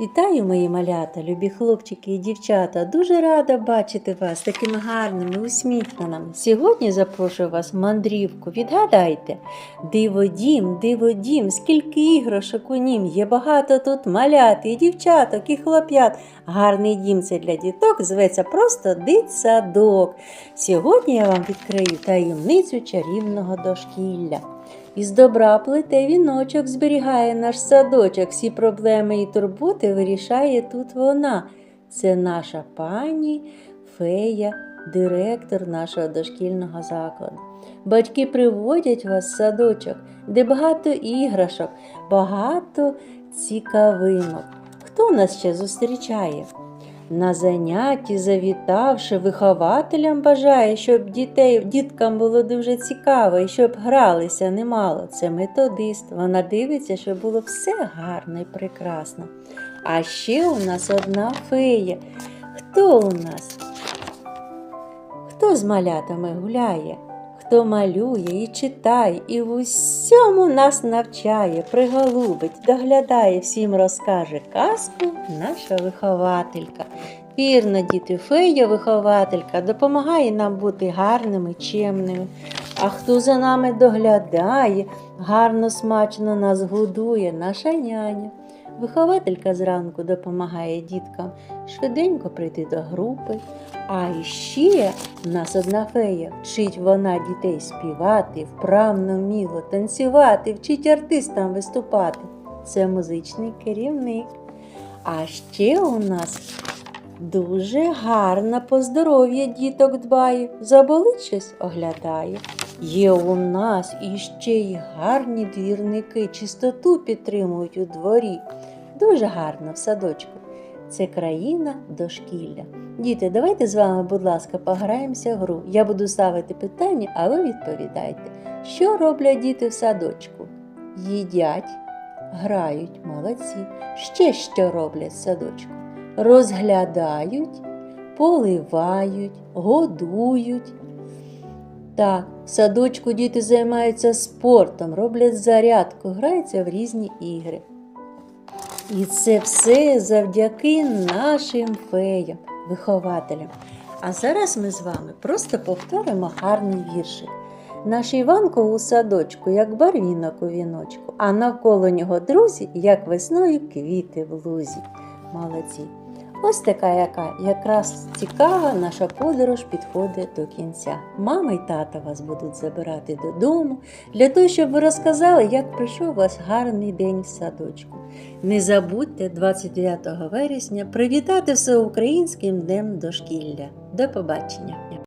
Вітаю, мої малята, любі хлопчики і дівчата. Дуже рада бачити вас такими гарними, усміхненими. Сьогодні запрошую вас в мандрівку. Відгадайте, диводім, диводім, скільки іграшок у нім. Є багато тут малят, і дівчаток, і хлоп'ят. Гарний дім це для діток зветься просто дитсадок. Сьогодні я вам відкрию таємницю чарівного дошкілля. Із добра плете віночок зберігає наш садочок. Всі проблеми і турботи вирішає тут вона. Це наша пані, фея, директор нашого дошкільного закладу. Батьки приводять вас в садочок, де багато іграшок, багато цікавинок. Хто нас ще зустрічає? На занятті, завітавши, вихователям бажає, щоб дітей, діткам було дуже цікаво і щоб гралися немало. Це методист. Вона дивиться, щоб було все гарно і прекрасно. А ще у нас одна фея. Хто у нас? Хто з малятами гуляє? Хто малює і читає, і в усьому нас навчає, приголубить, доглядає, всім розкаже казку наша вихователька. Вірно, діти, фея вихователька допомагає нам бути гарними, чемними. А хто за нами доглядає, гарно смачно нас годує, наша няня. Вихователька зранку допомагає діткам швиденько прийти до групи. А ще в нас одна фея вчить вона дітей співати, вправно вміло танцювати, вчить артистам виступати. Це музичний керівник. А ще у нас дуже гарна по здоров'я діток дбає, заболить щось оглядає. Є у нас іще й гарні двірники, чистоту підтримують у дворі. Дуже гарно в садочку. Це країна дошкілля. Діти, давайте з вами, будь ласка, пограємося в гру. Я буду ставити питання, а ви відповідайте. Що роблять діти в садочку? Їдять, грають, молодці. Ще що роблять в садочку? Розглядають, поливають, годують. Так, в садочку діти займаються спортом, роблять зарядку, граються в різні ігри. І це все завдяки нашим феям, вихователям. А зараз ми з вами просто повторимо гарний віршик. Наш Іванко у садочку, як барвінок у віночку, а навколо нього друзі, як весною квіти в лузі. Молодці. Ось така яка якраз цікава наша подорож підходить до кінця. Мама й тата вас будуть забирати додому для того, щоб ви розказали, як пройшов у вас гарний день в садочку. Не забудьте 29 вересня привітати всеукраїнським днем дошкілля. До побачення!